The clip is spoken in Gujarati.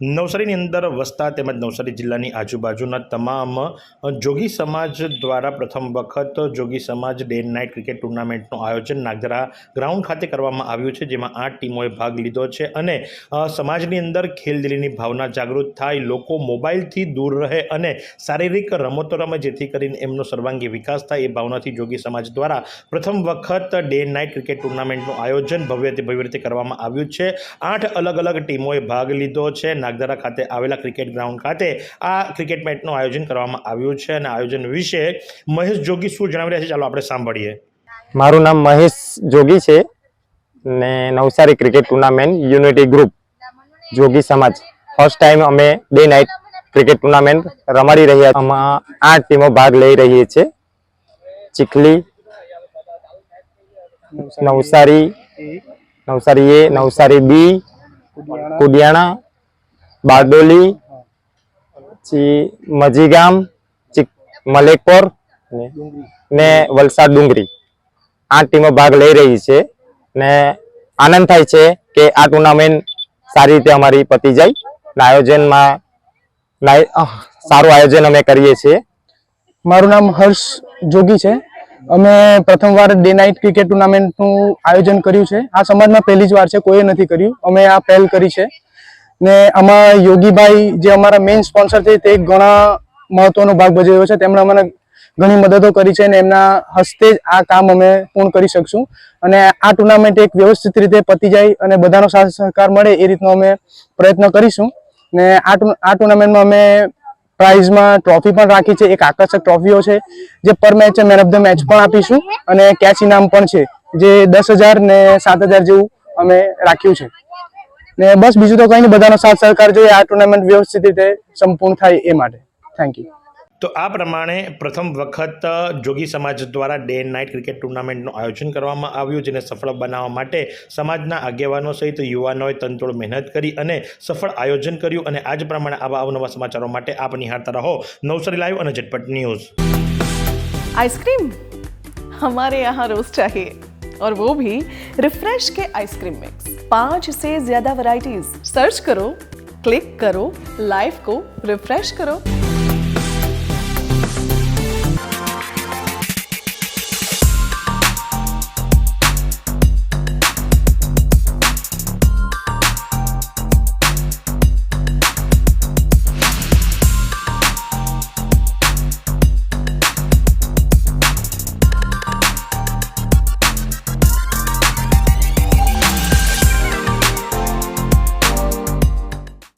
નવસારીની અંદર વસતા તેમજ નવસારી જિલ્લાની આજુબાજુના તમામ જોગી સમાજ દ્વારા પ્રથમ વખત જોગી સમાજ ડે નાઇટ ક્રિકેટ ટુર્નામેન્ટનું આયોજન નાગરા ગ્રાઉન્ડ ખાતે કરવામાં આવ્યું છે, જેમાં આઠ ટીમોએ ભાગ લીધો છે અને સમાજની અંદર ખેલદિલીની ભાવના જાગૃત થાય, લોકો મોબાઈલથી દૂર રહે અને શારીરિક રમતો રમે, જેથી કરીને એમનો સર્વાંગી વિકાસ થાય, એ ભાવનાથી જોગી સમાજ દ્વારા પ્રથમ વખત ડે નાઇટ ક્રિકેટ ટુર્નામેન્ટનું આયોજન ભવ્યથી ભવ્ય રીતે કરવામાં આવ્યું છે. આઠ અલગ અલગ ટીમોએ ભાગ લીધો છે. નાગદરા ખાતે આવેલા ક્રિકેટ ગ્રાઉન્ડ ખાતે આ ક્રિકેટ મેચનું આયોજન કરવામાં આવ્યું છે અને આયોજન વિશે મહેશ જોગી શું જણાવી રહ્યા છે? ચાલો આપણે સાંભળીએ. મારું નામ મહેશ જોગી છે ને Navsari cricket tournament unity group Jogi સમાજ. ફર્સ્ટ ટાઈમ અમે ડે નાઇટ ક્રિકેટ ટુર્નામેન્ટ રમાડી રહ્યા અમા આમાં આઠ ટીમો ભાગ લઈ રહી છે. ચીખલી નવસારી નવસારી એ નવસારી બી કુડિયાણા બારડોલી, પછી મજીગામ ને- ને વલસાડ ડુંગરી. આ ટીમો ભાગ લઈ રહી છે ને આનંદ થાય છે કે આ ટુર્નામેન્ટ સારી રીતે અમારી પતી જાય ને આયોજનમાં સારું આયોજન અમે કરીએ છીએ. મારું નામ હર્ષ જોગી છે. અમે પ્રથમવાર ડે નાઇટ ક્રિકેટ ટુર્નામેન્ટનું આયોજન કર્યું છે. આ સમાજમાં પહેલી જ વાર છે, કોઈએ નથી કર્યું. અમે આ પહેલ કરી છે. ને આમાં યોગીભાઈ જે અમારા મેઇન સ્પોન્સર છે, તે ઘણા મહત્વનો ભાગ ભજવ્યો છે. તેમણે અમને ઘણી મદદો કરી છે અને એમના હસ્તે જ આ કામ અમે પૂર્ણ કરી શકશું. અને આ ટુર્નામેન્ટ એક વ્યવસ્થિત રીતે પતી જાય અને બધાનો સાથ સહકાર મળે એ રીતનો અમે પ્રયત્ન કરીશું. ને આ ટુર્નામેન્ટમાં અમે પ્રાઇઝમાં ટ્રોફી પણ રાખી છે. એક આકર્ષક ટ્રોફીઓ છે, જે પર match man of the match પણ આપીશું. અને કેચ ઇનામ પણ છે, જે દસ હજાર ને સાત હજાર જેવું અમે રાખ્યું છે. ને બસ બીજું તો કંઈ નહીં બધાનો સાથ સહકાર જોઈએ આ ટુર્નામેન્ટ વ્યવસ્થિત રીતે સંપૂર્ણ થાય એ માટે થેન્ક યુ તો આ પ્રમાણે પ્રથમ વખત જોગી સમાજ દ્વારા ડે એન્ડ નાઇટ ક્રિકેટ ટુર્નામેન્ટનું આયોજન કરવામાં આવ્યું જેને સફળ બનાવવા માટે સમાજના આગેવાનો સહિત યુવાનોએ તનતોડ મહેનત કરી અને સફળ આયોજન કર્યું અને આજ પ્રમાણે આવા અવનવા સમાચારો માટે આપ નિહાળતા રહો નવસારી લાઈવ અને ઝટપટ ન્યૂઝ आइसक्रीम हमारे यहाँ रोज चाहिए और वो भी रिफ्रेश के आइसक्रीम मिक्स पांच से ज्यादा वैरायटीज सर्च करो क्लिक करो लाइफ को रिफ्रेश करो